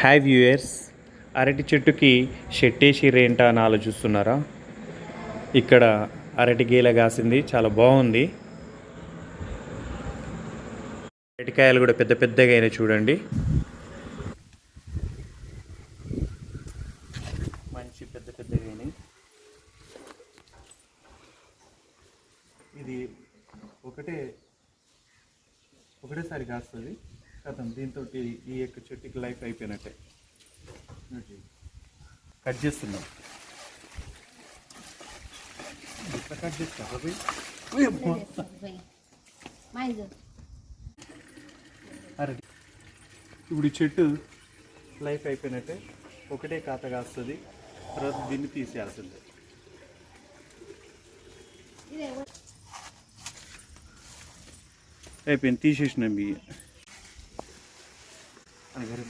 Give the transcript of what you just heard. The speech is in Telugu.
హ్యావ్ వ్యూయర్స్ అరటి చెట్టుకి షెట్టేసిరేంటా అని ఆలోచిస్తున్నారా? ఇక్కడ అరటి గీల కాసింది చాలా బాగుంది. అరటికాయలు కూడా పెద్ద పెద్దగా అయినాయి చూడండి. మంచి పెద్ద పెద్దగా అయినాయి. ఇది ఒకటే ఒకటేసారి కాస్తుంది. కథం దీంతో ఈ యొక్క చెట్టుకి లైఫ్ అయిపోయినట్టే. కట్ చేస్తున్నాం. ఇట్లా కట్. Mais అరటి ఇప్పుడు ఈ చెట్టు లైఫ్ అయిపోయినట్టే. ఒకటే కాత కాస్తుంది. తర్వాత దీన్ని తీసేయాల్సిందే. అయిపోయింది తీసేసినాం బియ్య घरी